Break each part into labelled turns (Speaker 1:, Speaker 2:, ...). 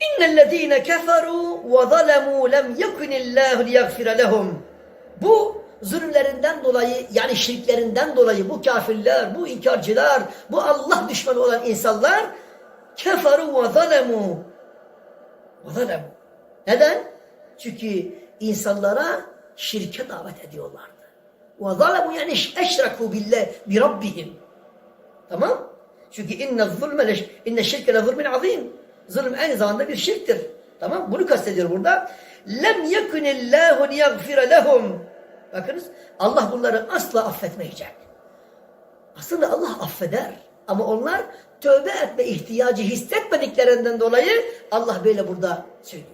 Speaker 1: İnnellezîne keferû ve zalemû lem yekunillâhu liyaghfira lehum. Bu zulümlerinden dolayı yani şirklerinden dolayı bu kafirler, bu inkarcılar, bu Allah düşmanı olan insanlar keferu ve zalemû. Ve zalemû. Neden? Çünkü insanlara şirke davet ediyorlardı. Ve zalemû yani eşrekû billah bi rabbihim. Tamam? Çünkü inne zulme leş, inne şirke le zulmin azim. Zulüm aynı zamanda bir şirktir. Tamam? Bunu kastediyor burada. Lem yekunillahu liyaghfira lehum. Bakınız Allah bunları asla affetmeyecek. Aslında Allah affeder. Ama onlar tövbe etme ihtiyacı hissetmediklerinden dolayı Allah böyle burada söylüyor.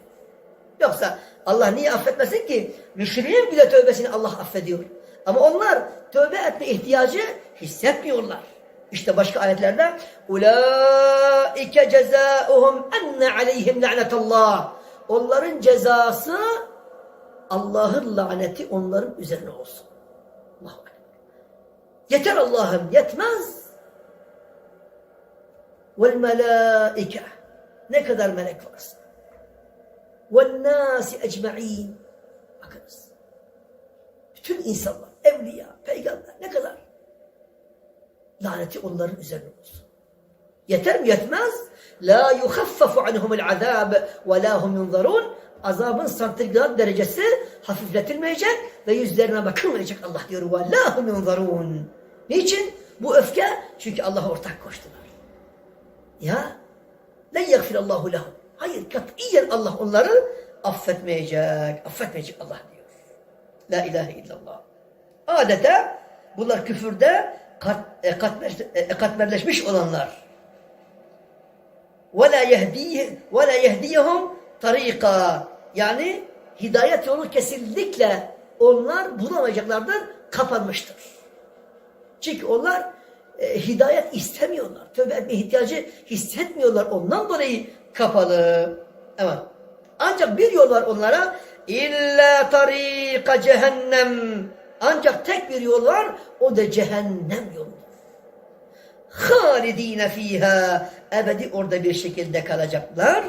Speaker 1: Yoksa Allah niye affetmesin ki? Müşriğin bile tövbesini Allah affediyor. Ama onlar tövbe etme ihtiyacı hissetmiyorlar. İşte başka ayetlerde ulaike cezauhum enne aleyhim la'netullah. Onların cezası Allah'ın laneti onların üzerine olsun. Ekber. Yeter Allah'ım yetmez. Vel melaike. Ne kadar melek varsa. Vel nasi ecma'in. Bakınız. Bütün insanlar, evliya, peygamber ne kadar laneti onların üzerine olsun. Yeter mi? Yetmez. La yukhaffafu anhumul azab ve la hum yunzarun. Azabın santigrat derecesi hafifletilmeyecek ve yüzlerine bakılmayacak Allah diyor. Ve la hum yunzarun. Niçin? Bu öfke çünkü Allah'a ortak koştular. Ya len yagfirallahu lahum. Hayır katiyen Allah onları affetmeyecek. Affetmeyecek Allah diyor. La ilahe illallah. Adeta bunlar küfürde kat, e, katmer, e, katmerleşmiş olanlar. وَلَا يَهْدِيهِ وَلَا يَهْدِيهُمْ tarika yani hidayet yolu kesinlikle onlar bulamayacaklardır, kapanmıştır. Çünkü onlar e, hidayet istemiyorlar. Tövbe etme ihtiyacı hissetmiyorlar. Ondan dolayı kapalı. Evet. Ancak bir yol var onlara. İlla tarika cehennem. ancak tek bir yol var. O da cehennem yoludur. Halidine fiha. Ebedi orada bir şekilde kalacaklar.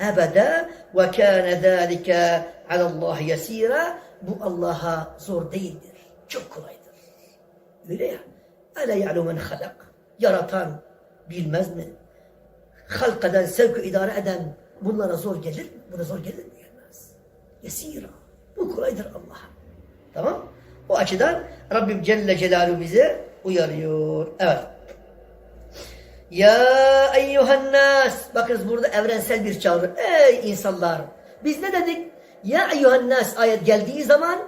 Speaker 1: Ebede ve kâne zâlike alallâhi yesîrâ. Bu Allah'a zor değildir. Çok kolaydır. Öyle ya. Ele ya'lu men halak. Yaratan bilmez mi? Halk eden, sevk idare eden bunlara zor gelir mi? Buna zor gelir mi? Gelmez. Yesira. Tamam? O açıdan Rabbim Celle Celaluhu bize uyarıyor. Evet. Ya eyyuhan nas. Bakınız burada evrensel bir çağrı. Ey insanlar. Biz ne dedik? Ya eyyuhan nas ayet geldiği zaman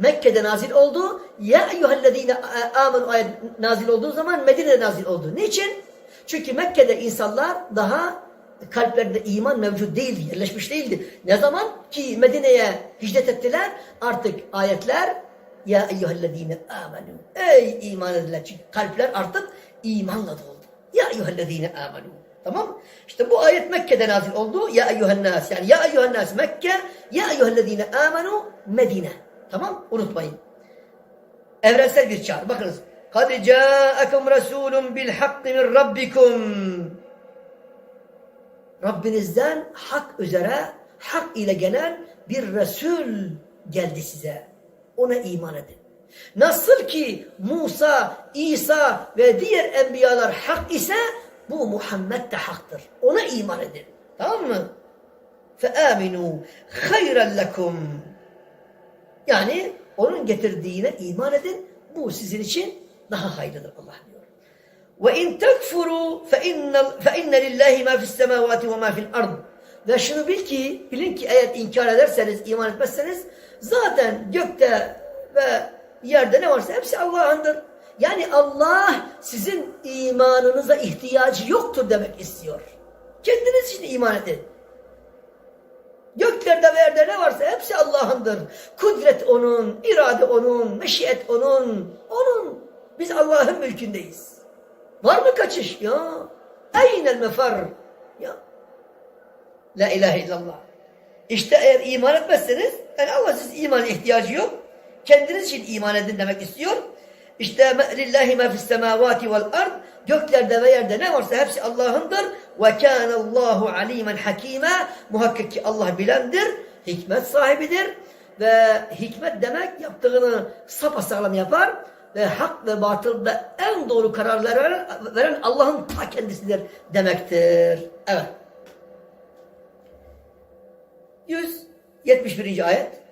Speaker 1: Mekke'de nazil oldu. Ya eyyühellezine amenu ayet nazil olduğu zaman Medine'de nazil oldu. Niçin? Çünkü Mekke'de insanlar daha kalplerde iman mevcut değildi, yerleşmiş değildi. Ne zaman ki Medine'ye hicret ettiler artık ayetler ya eyyühellezine amenu ey iman edilen çünkü kalpler artık imanla doldu. Ya eyyühellezine amenu Tamam İşte bu ayet Mekke'de nazil oldu. Ya eyyühennas yani ya eyyühennas Mekke ya eyyühellezine amenu Medine. Tamam unutmayın. Evrensel bir çağrı. Bakınız. Kad ca'akum rasulun bil hakki min rabbikum. Rabbinizden hak üzere, hak ile gelen bir Resul geldi size. Ona iman edin. Nasıl ki Musa, İsa ve diğer enbiyalar hak ise bu Muhammed de haktır. Ona iman edin. Tamam mı? فَآمِنُوا خَيْرًا لَكُمْ yani onun getirdiğine iman edin. Bu sizin için daha hayırlıdır Allah diyor. Ve in tekfuru fe inne lillahi ma fis semavati ve ma fil ard. Ve şunu bil ki, bilin ki eğer inkar ederseniz, iman etmezseniz zaten gökte ve yerde ne varsa hepsi Allah'ındır. Yani Allah sizin imanınıza ihtiyacı yoktur demek istiyor. Kendiniz için iman edin. Göklerde ve yerde ne varsa hepsi Allah'ındır. Kudret O'nun, irade O'nun, meşiyet O'nun. O'nun. Biz Allah'ın mülkündeyiz. Var mı kaçış? Ya. Eynel mefar? Ya. La ilahe illallah. İşte eğer iman etmezseniz, yani Allah siz iman ihtiyacı yok. Kendiniz için iman edin demek istiyor. İşte lillahi ma fis semavati vel ard göklerde ve yerde ne varsa hepsi Allah'ındır. Ve kâne Allahu alimen hakîme. Muhakkak ki Allah bilendir, hikmet sahibidir. Ve hikmet demek yaptığını sapasağlam yapar ve hak ve batılda en doğru kararları veren, veren Allah'ın ta kendisidir demektir. Evet. 171. ayet.